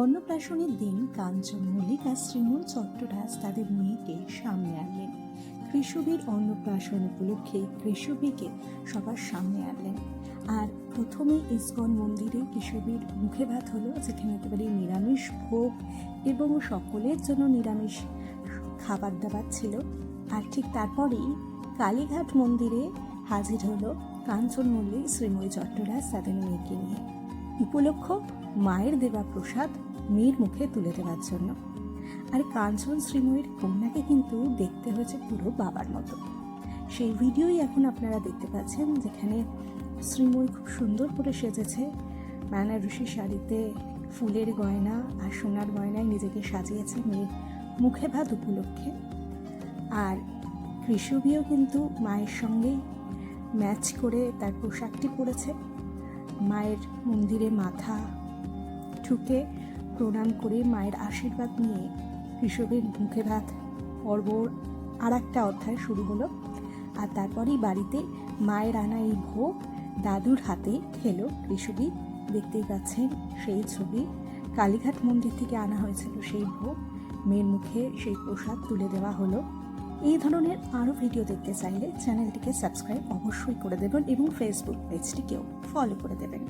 অন্নপ্রাশনের দিন কাঞ্চন মল্লিক আর শ্রীমন চট্টরাজ তাদের মেয়েকে সামনে আনলেন। কৃষবীর অন্নপ্রাশন উপলক্ষে কৃষবীকে সবার সামনে আনলেন। আর প্রথমে ইস্কন মন্দিরে কৃষবীর মুখে ভাত হলো, যেখানে একেবারে নিরামিষ ভোগ এবং সকলের জন্য নিরামিষ খাবার দাবার ছিল। আর ঠিক তারপরেই কালীঘাট মন্দিরে হাজির হলো কাঞ্চন মল্লিক শ্রীময়ী চট্টরাজ তাদের মেয়েকে নিয়ে। উপলক্ষ মায়ের দেওয়া প্রসাদ মেয়ের মুখে তুলে দেওয়ার জন্য। আর কাঞ্চন শ্রীময়ীর কন্যাকে কিন্তু দেখতে হয়েছে পুরো বাবার মতো। সেই ভিডিওই এখন আপনারা দেখতে পাচ্ছেন, যেখানে শ্রীময়ী খুব সুন্দর করে সেজেছে। বেনারসি শাড়িতে ফুলের গয়না আর সোনার গয়নায় নিজেকে সাজিয়েছে মেয়ের মুখে ভাত উপলক্ষে। আর কৃষবিও কিন্তু মায়ের সঙ্গেই ম্যাচ করে তার পোশাকটি পরেছে। মায়ের মন্দিরে মাথা ঠুকে প্রণাম করে মায়ের আশীর্বাদ নিয়ে কৃষকের মুখে ভাত পর্ব আর একটা অধ্যায় শুরু হলো। আর তারপরেই বাড়িতে মায়ের আনা এই ভোগ দাদুর হাতে খেলো। কৃষকই দেখতেই পাচ্ছেন সেই ছবি। কালীঘাট মন্দির থেকে আনা হয়েছিল সেই ভোগ। মেয়ের মুখে সেই প্রসাদ তুলে দেওয়া হলো। এই ধরনের আরও ভিডিও দেখতে চাইলে চ্যানেলটিকে সাবস্ক্রাইব অবশ্যই করে দেবেন এবং ফেসবুক পেজটিকেও ফলো করে দেবেন।